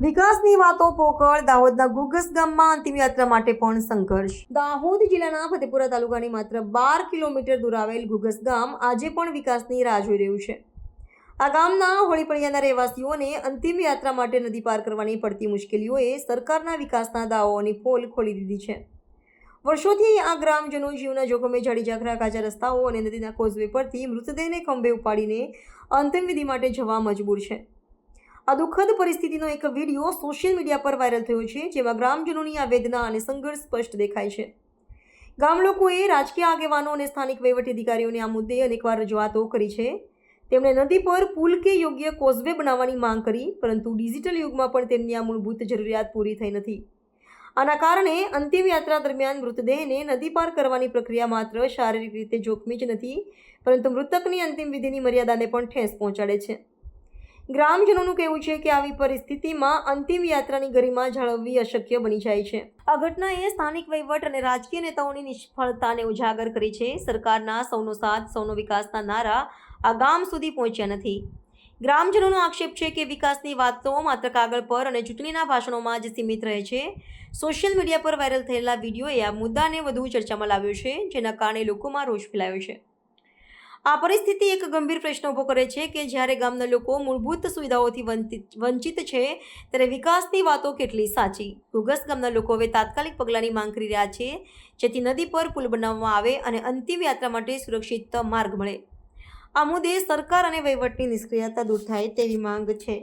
વિકાસની વાતો પોકળ, દાહોદના ગુગસ ગામમાં અંતિમ યાત્રા માટે પણ સંઘર્ષ. દાહોદ જિલ્લાના ફતેપુરા તાલુકાની માત્ર બાર કિલોમીટર દૂર આવેલ ગુગસ ગામ આજે પણ વિકાસની રાહ જોઈ રહ્યું છે. આ ગામના હોળીપળિયાના રહેવાસીઓને અંતિમ યાત્રા માટે નદી પાર કરવાની પડતી મુશ્કેલીઓએ સરકારના વિકાસના દાવાઓની પોલ ખોલી દીધી છે. વર્ષોથી આ ગ્રામજનો જીવના જોખમે જાડી જાખરા કાચા રસ્તાઓ અને નદીના કોઝવે પરથી મૃતદેહને ખંભે ઉપાડીને અંતિમ વિધિ માટે જવા મજબૂર છે. આ દુઃખદ પરિસ્થિતિનો એક વીડિયો સોશિયલ મીડિયા પર વાયરલ થયો છે, જેમાં ગ્રામજનોની આ વેદના અને સંઘર્ષ સ્પષ્ટ દેખાય છે. ગામ લોકોએ રાજકીય આગેવાનો અને સ્થાનિક વહીવટી અધિકારીઓને આ મુદ્દે અનેકવાર રજૂઆતો કરી છે. તેમણે નદી પર પુલ કે યોગ્ય કોઝવે બનાવવાની માંગ કરી, પરંતુ ડિજિટલ યુગમાં પણ તેમની આ મૂળભૂત જરૂરિયાત પૂરી થઈ નથી. આના કારણે અંતિમ યાત્રા દરમિયાન મૃતદેહને નદી પાર કરવાની પ્રક્રિયા માત્ર શારીરિક રીતે જોખમી જ નથી, પરંતુ મૃતકની અંતિમ વિધિની મર્યાદાને પણ ઠેસ પહોંચાડે છે. ગ્રામજનોનું કહેવું છે કે આવી પરિસ્થિતિમાં અંતિમ યાત્રાની ગરિમા જાળવવી અશક્ય બની જાય છે. આ ઘટનાએ સ્થાનિક વહીવટ અને રાજકીય નેતાઓની નિષ્ફળતાને ઉજાગર કરી છે. સરકારના સૌનો સાથ, સૌનો વિકાસના નારા આ ગામ સુધી પહોંચ્યા નથી. ગ્રામજનોનો આક્ષેપ છે કે વિકાસની વાતો માત્ર કાગળ પર અને ચૂંટણીના ભાષણોમાં જ સીમિત રહે છે. સોશિયલ મીડિયા પર વાયરલ થયેલા વિડીયોએ આ મુદ્દાને વધુ ચર્ચામાં લાવ્યો છે, જેના કારણે લોકોમાં રોષ ફેલાયો છે. આ પરિસ્થિતિ એક ગંભીર પ્રશ્ન ઊભો કરે છે કે જ્યારે ગામના લોકો મૂળભૂત સુવિધાઓથી વંચિત છે, ત્યારે વિકાસની વાતો કેટલી સાચી? ઘુગસ ગામના લોકો હવે તાત્કાલિક પગલાંની માંગ કરી રહ્યા છે, જેથી નદી પર પુલ બનાવવામાં આવે અને અંતિમ યાત્રા માટે સુરક્ષિત માર્ગ મળે. આ મુદ્દે સરકાર અને વહીવટની નિષ્ક્રિયતા દૂર થાય તેવી માંગ છે.